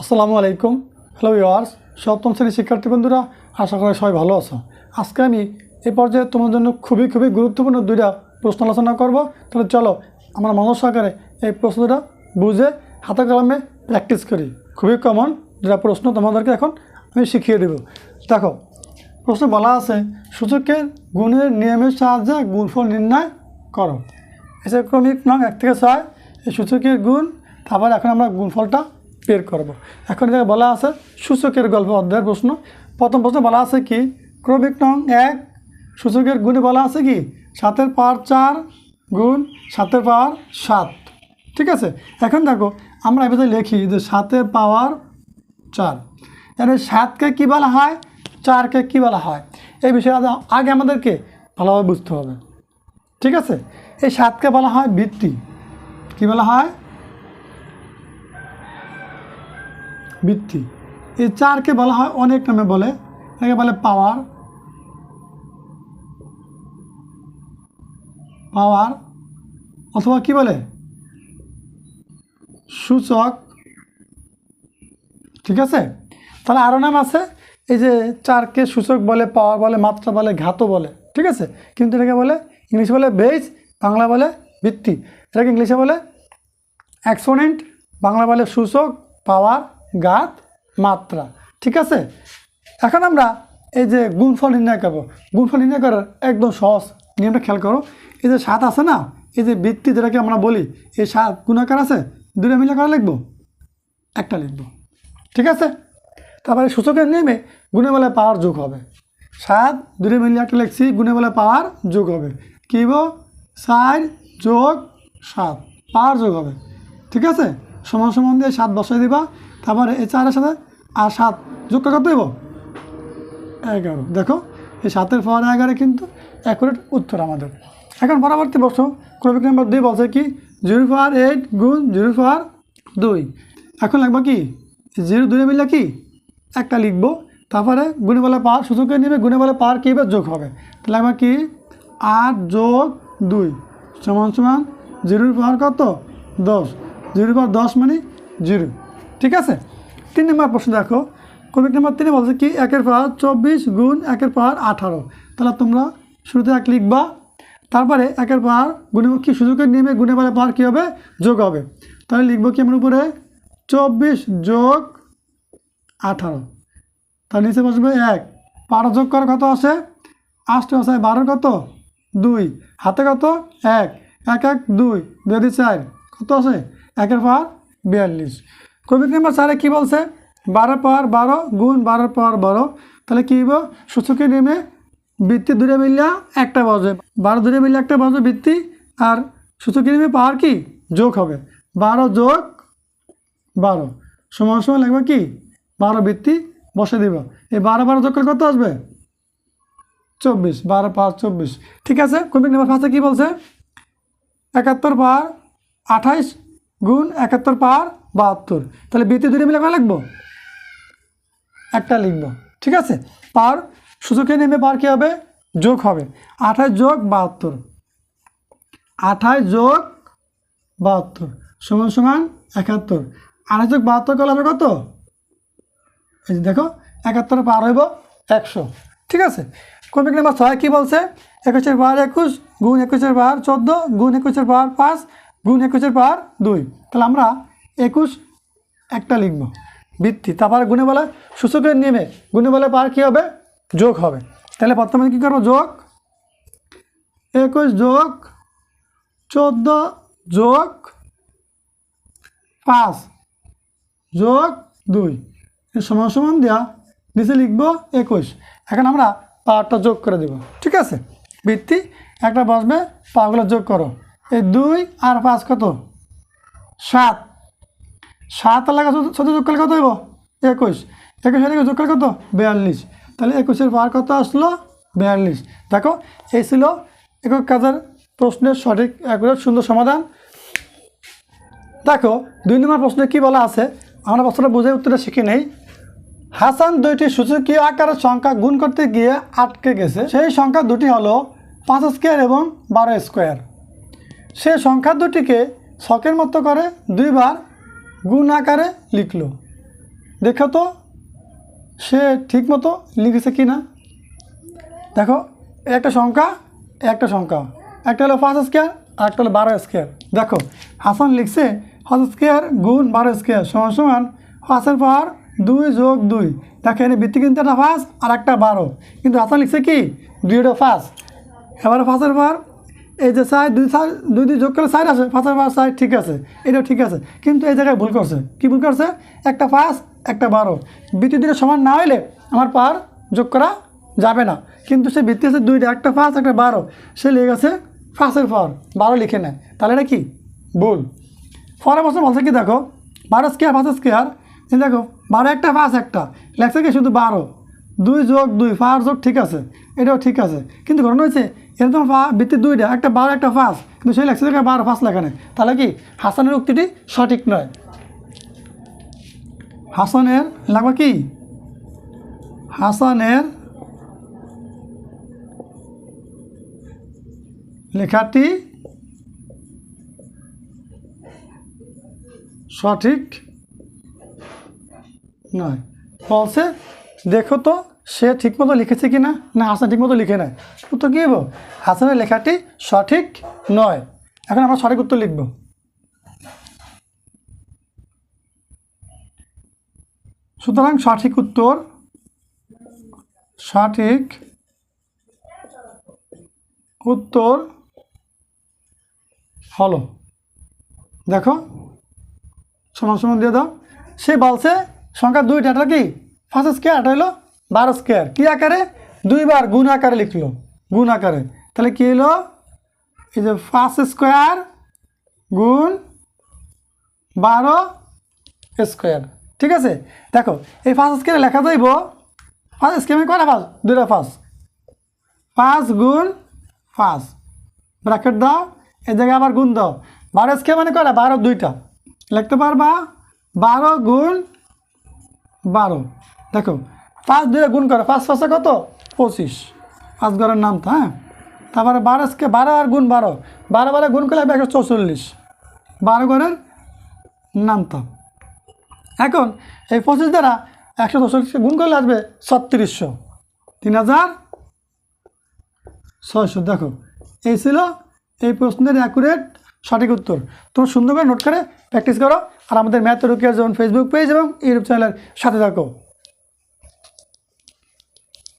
আসসালামু আলাইকুম। Hello years সপ্তম শ্রেণির শিক্ষার্থী বন্ধুরা, আশা করি সবাই ভালো আছো। আজকে আমি এই পর্যায়ে তোমার জন্য খুবই খুবই গুরুত্বপূর্ণ দুইটা প্রশ্ন আলোচনা করব। তাহলে চলো, আমরা মনোজ সহকারে এই প্রশ্নটা বুঝে, হাতে কলমে প্র্যাকটিস করি। খুবই কমন দুটা প্রশ্ন তোমাদেরকে এখন আমি শিখিয়ে দেব। দেখো, প্রশ্ন বলা আছে, সূচকের গুণের নিয়মের সাহায্যে গুণফল নির্ণয় করো। এসে ক্রমিক নং এক থেকে ছয়, এই সূচকের গুণ, তারপর এখন আমরা গুণফলটা বের করব। এখন এখানে বলা আছে সূচকের গল্প অধ্যায়ের প্রশ্ন। প্রথম প্রশ্ন বলা আছে কি? ক্রমিক নং এক, সূচকের গুণে বলা আছে কি? সাতের পাওয়ার চার গুণ সাতের পাওয়ার সাত। ঠিক আছে? এখন দেখো, আমরা এবার লিখি যে সাতের পাওয়ার চার এর সাতকে কী বলা হয়? চারকে কী বলা হয়? এই বিষয়ে আগে আমাদেরকে ভালোভাবে বুঝতে হবে। ঠিক আছে? এই সাতকে বলা হয় বৃত্তি কী বলা হয়? বৃত্তি এই চারকে বলা হয়, অনেক নামে বলে। একে বলে পাওয়ার পাওয়ার অথবা কি বলে? সূচক। ঠিক আছে? তাহলে আরও নাম আছে, এই যে চারকে সূচক বলে পাওয়ার বলে, মাত্রা বলে ঘাতও বলে। ঠিক আছে? কিন্তু এটাকে বলে, ইংলিশে বলে বেজ বাংলা বলে ভিত্তি। এটাকে ইংলিশে বলে এক্সপোনেন্ট বাংলা বলে সূচক পাওয়ার গাত মাত্রা। ঠিক আছে? এখন আমরা এই যে গুণফল নির্ণয় করব। গুণফল নির্ণয় করার একদম সহজ নিয়মটা খেয়াল করো। এই যে সাত আছে না? এই যে বৃত্তি যেটাকে আমরা বলি, এই সাত গুণাকার আছে? দুটো মিলে করা লিখব? একটা লিখব। ঠিক আছে? তারপরে সূচকের নিয়মে গুণে বলে পাওয়ার যোগ হবে। সাত দুটো মিলিয়ে একটা লিখছি গুণে বলে পাওয়ার যোগ হবে। কী চার যোগ সাত, পাওয়ার যোগ হবে। ঠিক আছে? সমান সমান দিয়ে সাত বসাই দিবা, তারপরে এই চারের সাথে আর সাত যোগ কত দেব এগারো। দেখো, এই সাতের পাওয়ার এগারো কিন্তু অ্যাকুরেট উত্তর আমাদের। এখন পরবর্তী প্রশ্ন, ক্রমিক নম্বর দুই বলছে কি? জিরো পাওয়ার এইট গুণ জিরো পাওয়ার দুই। এখন লাগবে কি? জিরো দুই মিললে কি? একটা লিখব। তারপরে গুণে বলে পাওয়ার সূচকের নেবে গুণে বলে পাওয়ার কী যোগ হবে। তাহলে লাগবে কি? আট যোগ দুই। সমান সমান জিরোর পাওয়ার কত? দশ। জিরোর পাওয়ার দশ মানে জিরো। ঠিক আছে? তিন নম্বর প্রশ্ন দেখো। কমিক নাম্বার তিনে বলছে কি, একের পাওয়ার চব্বিশ গুণ একের পাওয়ার আঠারো। তাহলে তোমরা শুরুতে এক লিখবা। তারপরে একের পাওয়ার গুণে কি সুযোগের নিয়মে গুণে বলে পাওয়ার কী হবে? যোগ হবে। তাহলে লিখব কি আমার উপরে? চব্বিশ যোগ আঠারো। তার নিচে বসবে এক। বারো যোগ করার কত আসে আষ্ট আসে বারো কত? দুই। হাতে কত? এক। এক এক, দুই। দুই চার। কত আছে? একের পাওয়ার বিয়াল্লিশ। কবিক নাম্বার চারে কী বলছে? বারো পাওয়ার বারো, গুণ বারো পাওয়ার বারো। তাহলে কী হইব? সূচকে নেমে বৃত্তি দূরে মিলিয়া একটা বাজে। বারো দূরে মিলিয়ে একটা বাজে বৃত্তি আর সূচকে নেমে পাওয়ার কি? যোগ হবে। বারো যোগ বারো। সমান সময় লাগবে কি? বারো বৃত্তি বসে দিব। এই বারো বারো যোগ কত আসবে? চব্বিশ। বারো পাঁচ চব্বিশ। ঠিক আছে? কমিক নাম্বার ফার্স্টে কী বলছে? একাত্তর পার আঠাইশ গুণ একাত্তর পার বাহাত্তর। তাহলে বৃত্তি দুটো মিলে লিখব? একটা লিখব। ঠিক আছে? পার সূচকে নেমে পার কী হবে? যোগ হবে। আঠাশ যোগ বাহাত্তর। আঠাশ যোগ বাহাত্তর সমান সমান একাত্তর। আঠাশ যোগ বাহাত্তর করলে কত? এই যে দেখো, একাত্তর পার হইব একশো। ঠিক আছে? কমিক নাম্বার ছয় কী বলছে? একুশের বার একুশ, গুণ একুশের বার চোদ্দ, গুণ একুশের বার পাঁচ গুণ একুশের বার দুই। তাহলে আমরা একুশ একটা লিখব। বৃত্তি তারপরে গুণে বলে সূচকের গুণে বলে পার কী হবে? যোগ হবে। তাহলে প্রথমে কী করব? যোগ। একুশ যোগ চোদ্দ যোগ পাঁচ যোগ দুই। সমান সমান দেওয়া নিচে লিখব একুশ। এখন আমরা পাওয়ারটা যোগ করে দেব। ঠিক আছে? বৃত্তি একটা বসবে পাওয়াগুলো যোগ করো। এই দুই আর পাঁচ কত? সাত। সাত লাগা সাথে যোগ কত হইব? একুশ। একুশ এদিকে যোগ কত? বিয়াল্লিশ। তাহলে একুশের পাওয়ার কত আসলো? বিয়াল্লিশ। দেখো, এই ছিল একক কাজের প্রশ্নের সঠিক একুরেট সুন্দর সমাধান। দেখো, দুই নম্বর প্রশ্নে কি বলা আছে? আমরা প্রশ্নটা বুঝে উত্তরটা শিখে নেই। হাসান দুইটি সূচকীয় আকারের সংখ্যা গুণ করতে গিয়ে আটকে গেছে। সেই সংখ্যা দুটি হলো পাঁচ স্কোয়ার এবং বারো স্কোয়ার। সে সংখ্যা দুটিকে শখের মতো করে দুইবার গুণ আকারে লিখলো। দেখো তো, সে ঠিক মতো লিখেছে কি না দেখো, একটা সংখ্যা একটা সংখ্যা। একটা হলো পাঁচ স্কোয়ার একটা হলো বারো স্কোয়ার। দেখো, হাসান লিখছে পাঁচ স্কোয়ার গুণ বারো স্কোয়ার সমান সমান পাঁচের পাওয়ার দুই যোগ দুই। দেখো এখানে বৃত্তি কিন্তু একটা পাঁচ আর একটা বারো। কিন্তু হাসান লিখছে কি? দুইটা পাঁচ। এবারে পাঁচের পাওয়ার এই যে সাইড দুই সাইড দুই দুই যোগ করে সাইড আছে, পাঁচের পাওয়ার সাইড ঠিক আছে। এটাও ঠিক আছে। কিন্তু এই জায়গায় ভুল করছে। কি ভুল করছে? একটা পাঁচ, একটা বারো। বৃত্তি দুটো সমান না হইলে আমার পাওয়ার যোগ করা যাবে না। কিন্তু সে ভিত্তি আছে দুইটা, একটা পাঁচ, একটা বারো। সে লিখে গেছে পাঁচের পর। বারো লিখে নেয়। তাহলে এটা কি? ভুল। পরের বছর বলছে কি, দেখো, বারো স্কেয়ার পাঁচ স্কেয়ার দেখো, বারো একটা, পাঁচ একটা। লেখছে কি শুধু বারো? দুই যোগ দুই, পাঁচ যোগ ঠিক আছে। এটাও ঠিক আছে। কিন্তু ঘটনা হয়েছে এর তোমার ভিত্তি দুইটা, একটা বারো, একটা পাঁচ কিন্তু সেই লেখছে বারো পাঁচ লেখা নেই। তাহলে কি হাসানের উক্তিটি সঠিক নয়? হাসানের লাগবে কি? হাসানের লেখাটি সঠিক নয়। বলছে, দেখো তো সে ঠিকমতো লিখেছে কি না? না, হাসান ঠিকমতো লিখে নেয় উত্তর কী হব হাসানের লেখাটি সঠিক নয়। এখন আমরা সঠিক উত্তর লিখব। সুতরাং সঠিক উত্তর সঠিক উত্তর হলো। দেখো, সমান সমান দিয়ে দাও। সে বলছে, সংখ্যা দুইটা, এটা কি? ফার্স্ট স্কোয়ার এটা হলো বারো স্কোয়ার কী আকারে? দুইবার গুণ আকারে লিখলো। গুণ আকারে। তাহলে কী হলো এই যে ফার্স্ট স্কোয়ার গুণ বারো স্কোয়ার ঠিক আছে? দেখো, এই ফার্স্ট স্কোয়ারে লেখা যাইব ফার্স্ট স্কোয়ার কয়টা ফার্স্ট দুইটা ফার্স্ট পাঁচ গুণ পাঁচ। ব্র্যাকেট দাও, এই জায়গায় আবার গুণ দাও। বারো স্কোয়ার মানে কয়টা? বারো দুইটা। লিখতে পারবা? বারো গুণ বারো। দেখো পাঁচ দুয়ে গুণ করো, পাঁচ পাঁচে কত? পঁচিশ। পাঁচ ঘরের নাম তো হ্যাঁ? তারপরে বারো স্কে বারো আর গুণ বারো। বারো বারো গুণ করলে একশো চৌচল্লিশ। বারো ঘরের নাম তো। এখন এই পঁচিশ দ্বারা একশো চৌচল্লিশকে গুণ করলে আসবে ছত্রিশশো। তিন হাজার ছয়শো। দেখো, এই ছিল এই প্রশ্নের অ্যাকুরেট সঠিক উত্তর। তোমরা সুন্দর করে নোট করে প্র্যাকটিস করো। আর আমাদের ম্যাথ রুকিয়ার যেমন ফেসবুক পেজ এবং ইউটিউব চ্যানেলের সাথে থাকো।